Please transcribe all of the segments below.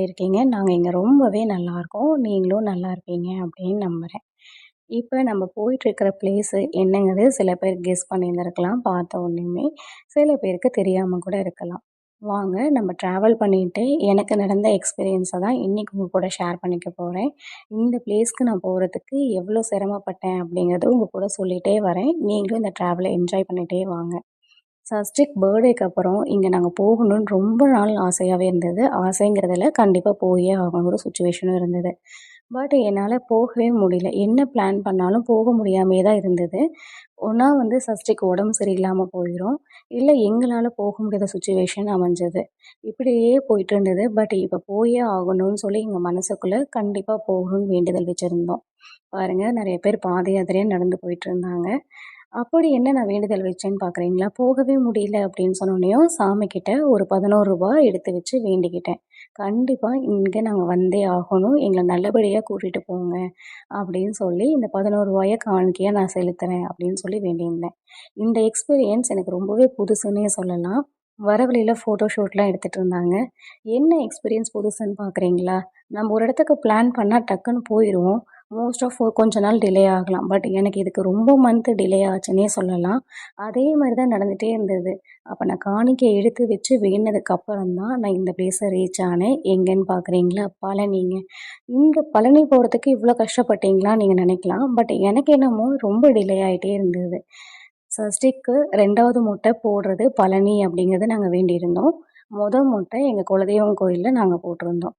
இருக்கீங்க? நாங்கள் இங்கே ரொம்பவே நல்லாயிருக்கோம். நீங்களும் நல்லா இருப்பீங்க அப்படின்னு நம்புகிறேன் இப்போ நம்ம போயிட்டுருக்கிற பிளேஸு என்னங்கிறது சில பேர் கெஸ் பண்ணியிருந்திருக்கலாம் பார்த்த ஒன்றுமே சில பேருக்கு தெரியாமல் கூட இருக்கலாம். வாங்க நம்ம ட்ராவல் பண்ணிட்டு எனக்கு நடந்த எக்ஸ்பீரியன்ஸை தான் இன்றைக்கி உங்கள் கூட ஷேர் பண்ணிக்க போகிறேன் இந்த பிளேஸ்க்கு நான் போகிறதுக்கு எவ்வளோ சிரமப்பட்டேன் அப்படிங்கிறத உங்கள் கூட சொல்லிகிட்டே வரேன். நீங்களும் இந்த ட்ராவலை என்ஜாய் பண்ணிகிட்டே வாங்க. சஸ்டிக் பர்த்டேக்கு அப்புறம் இங்கே நாங்கள் போகணும்னு ரொம்ப நாள் ஆசையாகவே இருந்தது. ஆசைங்கிறதுல கண்டிப்பாக போயே ஆகணுங்கிற சுச்சுவேஷனும் இருந்தது. பட் என்னால் போகவே முடியல. என்ன பிளான் பண்ணாலும் போக முடியாமே தான் இருந்தது. ஒன்றா வந்து சஷ்டிக்கு உடம்பு சரியில்லாமல் போயிடும் இல்லை எங்களால் போக முடியாத சுச்சுவேஷன் அமைஞ்சது. இப்படியே போயிட்டு இருந்தது. பட் இப்போ போயே ஆகணும்னு சொல்லி எங்கள் மனசுக்குள்ளே கண்டிப்பாக போகணும்னு வேண்டுதல் வச்சுருந்தோம். பாருங்கள் நிறைய பேர் பாத யாத்திரையாக நடந்து போயிட்டு இருந்தாங்க. அப்படி என்ன நான் வேண்டுதல் வச்சேன்னு பார்க்குறீங்களா போகவே முடியல அப்படின்னு சொன்னோடனையும் சாமிக்கிட்ட ஒரு பதினோரு ரூபா எடுத்து வச்சு வேண்டிக்கிட்டேன். கண்டிப்பாக இங்கே நாங்கள் வந்தே ஆகணும். எங்களை நல்லபடியாக கூட்டிகிட்டு போங்க அப்படின்னு சொல்லி இந்த பதினோரு ரூபாயை காணிக்கையாக நான் செலுத்துகிறேன் அப்படின்னு சொல்லி வேண்டியிருந்தேன். இந்த எக்ஸ்பீரியன்ஸ் எனக்கு ரொம்பவே புதுசுன்னே சொல்லலாம். வர வழியில் ஃபோட்டோ ஷூட்லாம் எடுத்துகிட்டு இருந்தாங்க. என்ன எக்ஸ்பீரியன்ஸ் புதுசுன்னு பார்க்குறீங்களா நம்ம ஒரு இடத்துக்கு பிளான் பண்ணால் டக்குன்னு போயிடுவோம் மோஸ்ட் ஆஃப் கொஞ்ச நாள் டிலே ஆகலாம். பட் எனக்கு இதுக்கு ரொம்ப மந்த் டிலே ஆச்சுன்னே சொல்லலாம். அதே மாதிரி தான் நடந்துகிட்டே இருந்தது. அப்போ நான் காணிக்கை எடுத்து வச்சு வேணதுக்கப்புறம் தான் நான் இந்த பிளேஸை ரீச் ஆனேன். எங்கேன்னு பார்க்குறீங்களா பழனிங்க இங்கே பழனி போகிறதுக்கு இவ்வளோ கஷ்டப்பட்டீங்களா நீங்கள் நினைக்கலாம். பட் எனக்கு என்னமோ ரொம்ப டிலே ஆகிட்டே இருந்தது. சஷ்டிக்கு ரெண்டாவது முட்டை போடுறது பழனி அப்படிங்கிறது நாங்கள் வேண்டியிருந்தோம். மொதல் முட்டை எங்கள் குலதெய்வம் கோயிலில் நாங்கள் போட்டிருந்தோம்.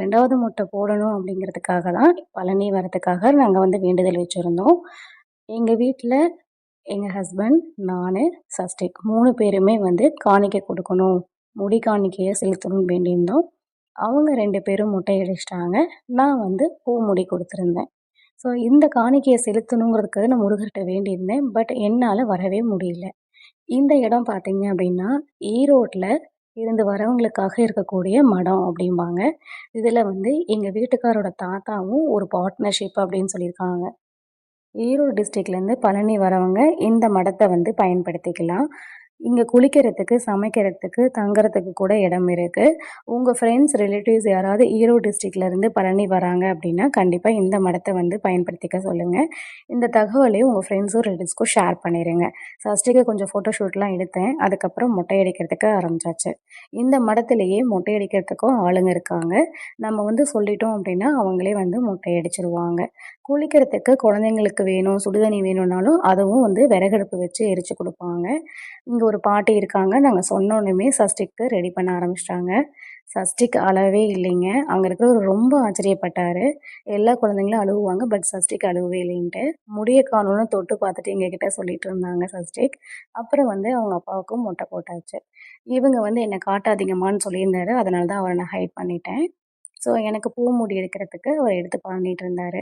ரெண்டாவது முட்டை போடணும் அப்படிங்கிறதுக்காக தான் பழனி வரதுக்காக நாங்கள் வந்து வேண்டுதல் வச்சுருந்தோம். எங்கள் வீட்டில் எங்கள் ஹஸ்பண்ட் நான் சஸ்டிக் மூணு பேருமே வந்து காணிக்கை கொடுக்கணும் முடி காணிக்கையை செலுத்தணும்னு வேண்டியிருந்தோம். அவங்க ரெண்டு பேரும் முட்டை அடிச்சிட்டாங்க. நான் வந்து பூ முடி கொடுத்துருந்தேன். ஸோ இந்த காணிக்கையை செலுத்தணுங்கிறதுக்கு நான் முருகர்கிட்ட வேண்டியிருந்தேன். பட் என்னால் வரவே முடியல. இந்த இடம் பார்த்தீங்க அப்படின்னா ஈரோட்டில் இருந்து வரவங்களுக்காக இருக்கக்கூடிய மடம் அப்படிம்பாங்க. இதில் வந்து எங்கள் வீட்டுக்காரோட தாத்தாவும் ஒரு பார்ட்னர்ஷிப் அப்படின்னு சொல்லியிருக்காங்க. ஈரோடு டிஸ்ட்ரிக்ட்லேருந்து பழனி வரவங்க இந்த மடத்தை வந்து பயன்படுத்திக்கலாம். இங்கே குளிக்கிறதுக்கு சமைக்கிறதுக்கு தங்குறதுக்கு கூட இடம் இருக்குது உங்கள் ஃப்ரெண்ட்ஸ் ரிலேட்டிவ்ஸ் யாராவது ஈரோடு டிஸ்ட்ரிக்ட்லேருந்து பழனி வராங்க அப்படின்னா கண்டிப்பாக இந்த மடத்தை வந்து பயன்படுத்திக்க சொல்லுங்கள் இந்த தகவலையும் உங்கள் ஃப்ரெண்ட்ஸும் ரிலேட்டிவ்ஸ்க்கும் ஷேர் பண்ணிடுங்க ஃபஸ்ட்டுக்கு கொஞ்சம் ஃபோட்டோஷூட்லாம் எடுத்தேன். அதுக்கப்புறம் மொட்டை அடிக்கிறதுக்கு ஆரம்பிச்சாச்சு. இந்த மடத்துலேயே மொட்டை அடிக்கிறதுக்கும் ஆளுங்க இருக்காங்க. நம்ம வந்து சொல்லிட்டோம் அப்படின்னா அவங்களே வந்து மொட்டை அடிச்சிருவாங்க. குளிக்கிறதுக்கு குழந்தைங்களுக்கு வேணும் சுடுதண்ணி வேணும்னாலும் அதுவும் வந்து விறகடுப்பு வச்சு எரித்து கொடுப்பாங்க. இங்கே ஒரு பாட்டி இருக்காங்க. நாங்கள் சொன்னோன்னுமே சஷ்டிக்கு ரெடி பண்ண ஆரம்பிச்சிட்டாங்க. சஷ்டிக்கு அளவே இல்லைங்க. அங்கே இருக்கிறவர் ரொம்ப ஆச்சரியப்பட்டார். எல்லா குழந்தைங்களும் அழுவுவாங்க பட் சஷ்டிக்கு அழுகவே இல்லைன்ட்டு. முடிய காணும்னு தொட்டு பார்த்துட்டு எங்ககிட்ட சொல்லிட்டு இருந்தாங்க சஷ்டிக். அப்புறம் வந்து அவங்க அப்பாவுக்கும் மொட்டை போட்டாச்சு. இவங்க வந்து என்னை காட்டாதீங்கம்மான்னு சொல்லியிருந்தாரு. அதனால தான் அவரை நான் ஹைட் பண்ணிட்டேன். ஸோ எனக்கு பூ முடி எடுக்கிறதுக்கு அவர் எடுத்து பண்ணிகிட்டு இருந்தார்.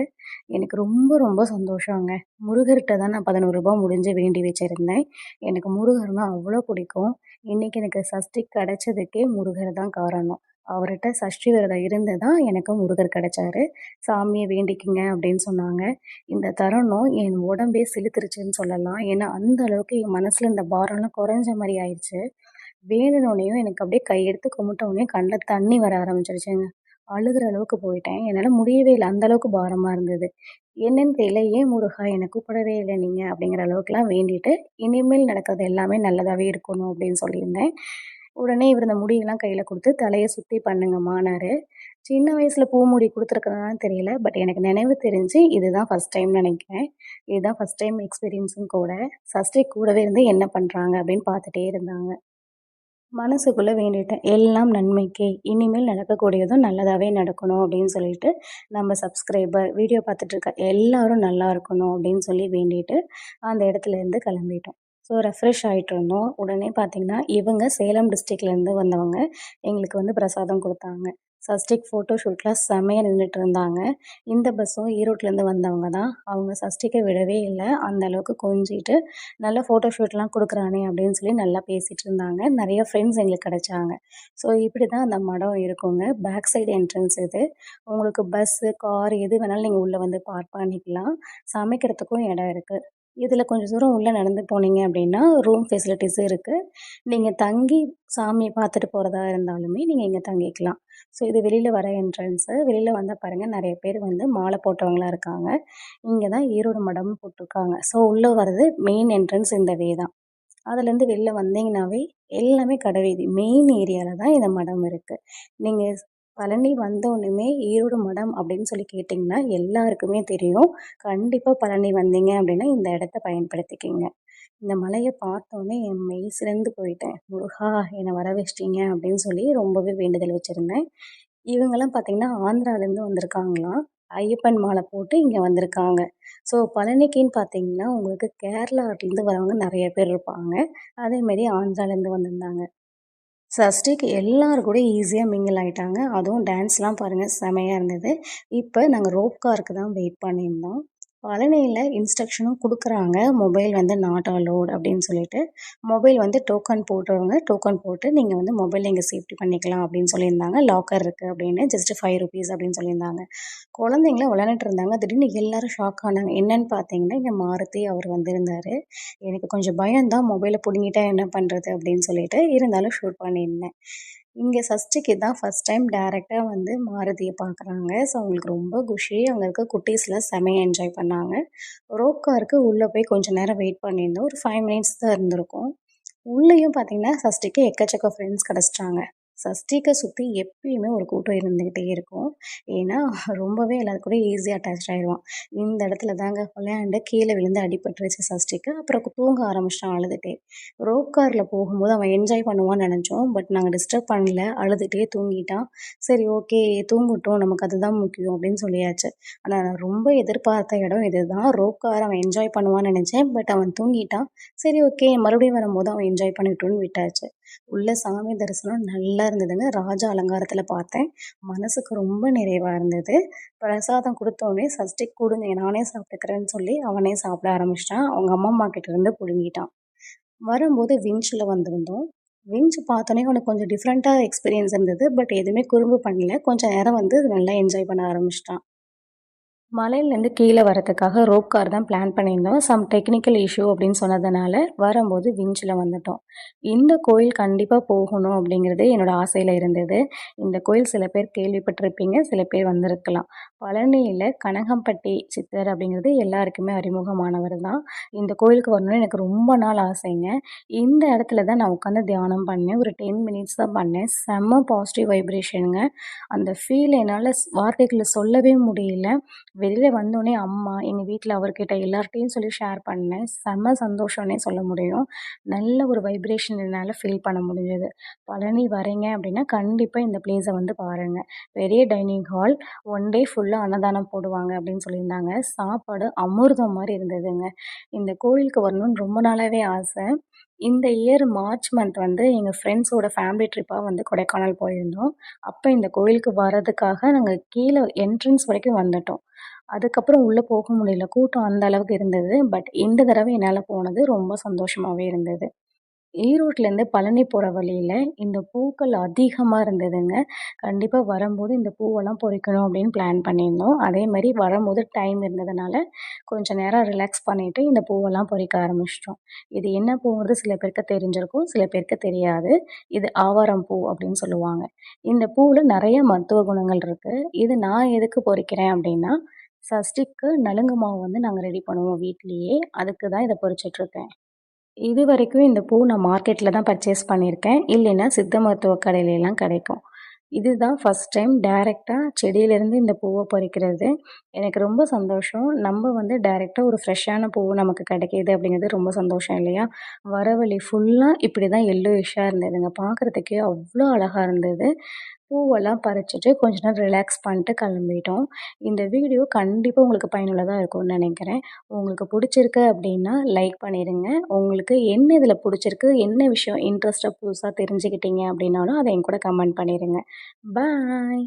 எனக்கு ரொம்ப ரொம்ப சந்தோஷங்க. முருகர்கிட்ட தான் நான் பதினோரு ரூபா முடிஞ்சு வேண்டி வச்சுருந்தேன். எனக்கு முருகர்னால் அவ்வளோ பிடிக்கும். இன்றைக்கி எனக்கு சஷ்டி கிடச்சதுக்கே முருகர் தான் காரணம். அவர்கிட்ட சஷ்டி விரதம் இருந்து தான் எனக்கு முருகர் கிடைச்சாரு. சாமியை வேண்டிக்கிங்க அப்படின்னு சொன்னாங்க. இந்த தருணம் என் உடம்பே செலுத்துருச்சுன்னு சொல்லலாம். ஏன்னா அந்த அளவுக்கு என் மனசில் இந்த பாரம்லாம் குறைஞ்ச மாதிரி ஆயிடுச்சு. வேணுனோடனையும் எனக்கு அப்படியே கையெடுத்து கும்பிட்டோடனே கண்ணில் தண்ணி வர ஆரம்பிச்சிருச்சுங்க. அழுகிற அளவுக்கு போயிட்டேன். என்னால் முடியவே இல்லை. அந்த அளவுக்கு பாரமாக இருந்தது. என்னன்னு தெரியல. ஏன் முருகா என்னை கூப்பிடவே இல்லை நீங்கள் அப்படிங்கிற அளவுக்குலாம் வேண்டிட்டு இனிமேல் நடக்கிறது எல்லாமே நல்லதாகவே இருக்கணும் அப்படின்னு சொல்லியிருந்தேன். உடனே இவர் இந்த முடியெல்லாம் கையில் கொடுத்து தலையை சுற்றி பண்ணுங்கம்மானாரு சின்ன வயசில் பூ முடி தெரியல. பட் எனக்கு நினைவு தெரிஞ்சு இதுதான் ஃபஸ்ட் டைம் நினைக்கிறேன். இதுதான் ஃபஸ்ட் டைம் எக்ஸ்பீரியன்ஸும் கூட. ஃபஸ்ட்டே கூடவே இருந்து என்ன பண்ணுறாங்க அப்படின்னு பார்த்துட்டே இருந்தாங்க. மனசுக்குள்ளே வேண்டிட்டேன் எல்லாம் நன்மைக்கே. இனிமேல் நடக்கக்கூடியதும் நல்லதாகவே நடக்கணும் அப்படின்னு சொல்லிட்டு நம்ம சப்ஸ்கிரைபர் வீடியோ பார்த்துட்டு இருக்க எல்லோரும் நல்லா இருக்கணும் அப்படின்னு சொல்லி வேண்டிட்டு அந்த இடத்துலேருந்து கிளம்பிட்டோம். ஸோ ரெஃப்ரெஷ் ஆகிட்டு இருந்தோம். உடனே பார்த்திங்கன்னா இவங்க சேலம் டிஸ்ட்ரிக்ட்லேருந்து வந்தவங்க எங்களுக்கு வந்து பிரசாதம் கொடுத்தாங்க. சஷ்டிக் ஃபோட்டோ ஷூட்டில் செமையாக நின்றுட்டு இருந்தாங்க. இந்த பஸ்ஸும் ஈரோட்லேருந்து வந்தவங்க தான். அவங்க சஷ்டிக்கை விடவே இல்லை. அந்த அளவுக்கு கொஞ்சிட்டு நல்ல ஃபோட்டோ ஷூட்லாம் கொடுக்குறானே அப்படின்னு சொல்லி நல்லா பேசிகிட்டு இருந்தாங்க. நிறைய ஃப்ரெண்ட்ஸ் எங்களுக்கு கிடைச்சாங்க. ஸோ இப்படி தான் அந்த மடம் இருக்குங்க. பேக் சைடு என்ட்ரன்ஸ் இது. உங்களுக்கு பஸ்ஸு கார் எது வேணாலும் நீங்கள் உள்ளே வந்து பார்க் பண்ணிக்கலாம். சமைக்கிறதுக்கும் இடம் இருக்குது இதில் கொஞ்சம் தூரம் உள்ளே நடந்து போனீங்க அப்படின்னா ரூம் ஃபெசிலிட்டிஸும் இருக்குது நீங்கள் தங்கி சாமியை பார்த்துட்டு போகிறதா இருந்தாலுமே நீங்கள் இங்கே தங்கிக்கலாம். ஸோ இது வெளியில் வர என்ட்ரன்ஸு வெளியில் வந்தால் பாருங்கள் நிறைய பேர் வந்து மாலை போட்டவங்களாம் இருக்காங்க. இங்கே தான் ஈரோடு மடம் போட்டிருக்காங்க. ஸோ உள்ளே வர்றது மெயின் என்ட்ரன்ஸ் இந்த வே தான். அதுலேருந்து வெளில வந்தீங்கன்னாவே எல்லாமே கடைவீதி. மெயின் ஏரியாவில் தான் இந்த மடம் இருக்குது நீங்கள் பழனி வந்தோடனே ஈரோடு மடம் அப்படின்னு சொல்லி கேட்டிங்கன்னா எல்லாருக்குமே தெரியும். கண்டிப்பாக பழனி வந்தீங்க அப்படின்னா இந்த இடத்த பயன்படுத்திக்கிங்க. இந்த மலையை பார்த்தோன்னே என் மெய் சிறந்து போயிட்டேன். முருகா என்னை வர வச்சிட்டீங்க அப்படின்னு சொல்லி ரொம்பவே வேண்டுதல் வச்சுருந்தேன். இவங்கெல்லாம் பார்த்திங்கன்னா ஆந்திராலேருந்து வந்திருக்காங்களாம். ஐயப்பன் மாலை போட்டு இங்கே வந்திருக்காங்க. ஸோ பழனிக்குன்னு பார்த்தீங்கன்னா உங்களுக்கு கேரளாலேருந்து வரவங்க நிறைய பேர் இருப்பாங்க. அதேமாரி ஆந்திராலேருந்து வந்திருந்தாங்க. சஷ்டிக்கு எல்லாரும் கூட ஈஸியாக மிங்கிள் ஆகிட்டாங்க அதுவும் டான்ஸ்லாம் பாருங்கள் செமையாக இருந்தது. இப்போ நாங்கள் ரோப் காருக்கு தான் வெயிட் பண்ணியிருந்தோம். பழனியில் இன்ஸ்ட்ரக்ஷனும் கொடுக்குறாங்க. மொபைல் வந்து நாட் அலோட் அப்படின்னு சொல்லிட்டு மொபைல் வந்து டோக்கன் போட்டுருவாங்க டோக்கன் போட்டு நீங்கள் வந்து மொபைல் இங்கே சேஃப்டி பண்ணிக்கலாம் அப்படின்னு சொல்லியிருந்தாங்க. லாக்கர் இருக்குது அப்படின்னு ஜஸ்ட்டு ஃபைவ் ருபீஸ் அப்படின்னு சொல்லியிருந்தாங்க. குழந்தைங்கள விளையாண்டுட்டு இருந்தாங்க. திடீர்னு எல்லோரும் ஷாக் ஆனாங்க. என்னென்னு பார்த்தீங்கன்னா இங்கே மாருதி அவர் வந்திருந்தார். எனக்கு கொஞ்சம் பயம்தான். மொபைலை பிடுங்கிட்டா என்ன பண்ணுறது அப்படின்னு சொல்லிட்டு இருந்தாலும் ஷூட் பண்ணியிருந்தேன். இங்கே சஷ்டிக்கு தான் ஃபஸ்ட் டைம் டேரெக்டாக வந்து மாருதியை பார்க்குறாங்க ஸோ அவங்களுக்கு ரொம்ப குஷி. அங்கே இருக்க குட்டீஸ்லாம் செமையாக என்ஜாய் பண்ணாங்க. ரோக்காருக்கு உள்ளே போய் கொஞ்சம் நேரம் வெயிட் பண்ணியிருந்தோம். ஒரு ஃபைவ் மினிட்ஸ் தான் இருந்திருக்கும். உள்ளேயும் பார்த்தீங்கன்னா சஷ்டிக்கு எக்கச்சக்க ஃப்ரெண்ட்ஸ் கிடச்சிட்டாங்க. சஷ்டிக்கை சுற்றி எப்பயுமே ஒரு கூட்டம் இருந்துக்கிட்டே இருக்கும். ஏன்னா ரொம்பவே எல்லாத்து கூட ஈஸியாக அட்டாச் ஆகிடுவான் இந்த இடத்துல தாங்க விளையாண்டு கீழே விழுந்து அடிபட்டுருச்சு சஷ்டிக்கு. அப்புறம் தூங்க ஆரம்பிச்சிட்டான் அழுதுகிட்டே ரோப் காரில் போகும்போது அவன் என்ஜாய் பண்ணுவான்னு நினச்சோம். பட் நாங்கள் டிஸ்டர்ப் பண்ணல. அழுதுகிட்டே தூங்கிட்டான். சரி ஓகே தூங்கட்டும். நமக்கு அதுதான் முக்கியம் அப்படின்னு சொல்லியாச்சு. ஆனால் நான் ரொம்ப எதிர்பார்த்த இடம் இதுதான். ரோப் கார் அவன் என்ஜாய் பண்ணுவான்னு நினச்சேன். பட் அவன் தூங்கிட்டான். சரி ஓகே மறுபடியும் வரும்போது அவன் என்ஜாய் பண்ணிட்டோன்னு விட்டாச்சு. உள்ள சாமி தரிசனம் நல்லா இருந்ததுங்க ராஜா அலங்காரத்தில் பார்த்தேன். மனசுக்கு ரொம்ப நிறைவாக இருந்தது. பிரசாதம் கொடுத்தோடனே சஷ்டி கொடுங்க நானே சாப்பிட்டுக்கிறேன்னு சொல்லி அவனே சாப்பிட ஆரம்பிச்சிட்டான். அவங்க அம்மா அம்மா கிட்டேருந்து பிடுங்கிட்டான். வரும்போது விஞ்சில் வந்திருந்தோம். விஞ்ச் பார்த்தோன்னே அவனுக்கு கொஞ்சம் டிஃப்ரெண்ட்டாக எக்ஸ்பீரியன்ஸ் இருந்தது. பட் எதுவுமே குறும்பு பண்ணல. கொஞ்சம் நேரம் வந்து நல்லா என்ஜாய் பண்ண ஆரம்பிச்சிட்டான். மலையிலேருந்து கீழே வரத்துக்காக ரோப் கார் தான் பிளான் பண்ணியிருந்தோம். சம் டெக்னிக்கல் இஷ்யூ அப்படின்னு சொன்னதுனால வரும்போது விஞ்சில் வந்துட்டோம். இந்த கோயில் கண்டிப்பாக போகணும் அப்படிங்கிறது என்னோடய ஆசையில் இருந்தது. இந்த கோயில் சில பேர் கேள்விப்பட்டிருப்பீங்க சில பேர் வந்திருக்கலாம். பழனியில் கனகம்பட்டி சித்தர் அப்படிங்கிறது எல்லாருக்குமே அறிமுகமானவர் தான். இந்த கோயிலுக்கு வரணும்னு எனக்கு ரொம்ப நாள் ஆசைங்க. இந்த இடத்துல தான் நான் உட்காந்து தியானம் பண்ணேன். ஒரு டென் மினிட்ஸ் தான் பண்ணேன். செம்ம பாசிட்டிவ் வைப்ரேஷனுங்க அந்த ஃபீல் என்னால் வார்த்தைகளை சொல்லவே முடியல. வெளியில் வந்தோடனே அம்மா எங்கள் வீட்டில் அவர்கிட்ட எல்லார்ட்டையும் சொல்லி ஷேர் பண்ணேன். செம்ம சந்தோஷம்னே சொல்ல முடியும். நல்ல ஒரு வைப்ரேஷன் என்னால் ஃபீல் பண்ண முடிஞ்சது. பழனி வரீங்க அப்படின்னா கண்டிப்பாக இந்த பிளேஸை வந்து பாருங்கள் பெரிய டைனிங் ஹால் ஒன் டே ஃபுல்லாக அன்னதானம் போடுவாங்க அப்படின்னு சொல்லியிருந்தாங்க. சாப்பாடு அமிர்தம் மாதிரி இருந்ததுங்க. இந்த கோயிலுக்கு வரணும்னு ரொம்ப நாளாகவே ஆசை. இந்த இயர் மார்ச் மந்த் வந்து எங்கள் ஃப்ரெண்ட்ஸோட ஃபேமிலி ட்ரிப்பாக வந்து கொடைக்கானல் போயிருந்தோம். அப்போ இந்த கோயிலுக்கு வர்றதுக்காக நாங்கள் கீழே என்ட்ரன்ஸ் வரைக்கும் வந்துட்டோம். அதுக்கப்புறம் உள்ளே போக முடியல. கூட்டம் அந்த அளவுக்கு இருந்தது. பட் இந்த தடவை என்னால் போனது ரொம்ப சந்தோஷமாகவே இருந்தது. ஈரோட்லேருந்து பழனி போகிற வழியில் இந்த பூக்கள் அதிகமாக இருந்ததுங்க. கண்டிப்பாக வரும்போது இந்த பூவெல்லாம் பொறிக்கணும் அப்படின்னு பிளான் பண்ணியிருந்தோம். அதே மாதிரி வரும்போது டைம் இருந்ததுனால கொஞ்சம் நேரம் ரிலாக்ஸ் பண்ணிவிட்டு இந்த பூவெல்லாம் பொறிக்க ஆரம்பிச்சிட்டோம். இது என்ன பூங்கிறது சில பேருக்கு தெரிஞ்சிருக்கும் சில பேருக்கு தெரியாது. இது ஆவாரம் பூ அப்படின்னு சொல்லுவாங்க. இந்த பூவில் நிறைய மருத்துவ குணங்கள் இருக்குது இது நான் எதுக்கு பொறிக்கிறேன் அப்படின்னா சஷ்டிக்கு நலுங்கு மாவு வந்து நாங்கள் ரெடி பண்ணுவோம் வீட்லேயே. அதுக்கு தான் இதை பொறிச்சிட்ருக்கேன் இது வரைக்கும் இந்த பூ நான் மார்க்கெட்டில் தான் பர்ச்சேஸ் பண்ணியிருக்கேன். இல்லைன்னா சித்த மருத்துவ கடையிலலாம் கிடைக்கும். இதுதான் ஃபஸ்ட் டைம் டைரெக்டாக செடியிலேருந்து இந்த பூவை பறிக்கிறது எனக்கு ரொம்ப சந்தோஷம். நம்ம வந்து டைரெக்டாக ஒரு ஃப்ரெஷ்ஷான பூ நமக்கு கிடைக்கிது அப்படிங்கிறது ரொம்ப சந்தோஷம் இல்லையா? வர வழி ஃபுல்லாக இப்படி தான் எல்லோ இருந்ததுங்க. பார்க்குறதுக்கே அவ்வளோ அழகாக இருந்தது. பூவெல்லாம் பறிச்சுட்டு கொஞ்ச நேரம் ரிலாக்ஸ் பண்ணிட்டு கிளம்பிட்டோம். இந்த வீடியோ கண்டிப்பாக உங்களுக்கு பயனுள்ளதாக இருக்கும்னு நினைக்கிறேன். உங்களுக்கு பிடிச்சிருக்கு அப்படின்னா லைக் பண்ணிடுங்க. உங்களுக்கு என்ன இதில் பிடிச்சிருக்கு என்ன விஷயம் இன்ட்ரெஸ்ட்டாக புதுசாக தெரிஞ்சுக்கிட்டீங்க அப்படின்னாலும் அதை என் கூட கமெண்ட் பண்ணிடுங்க. பாய்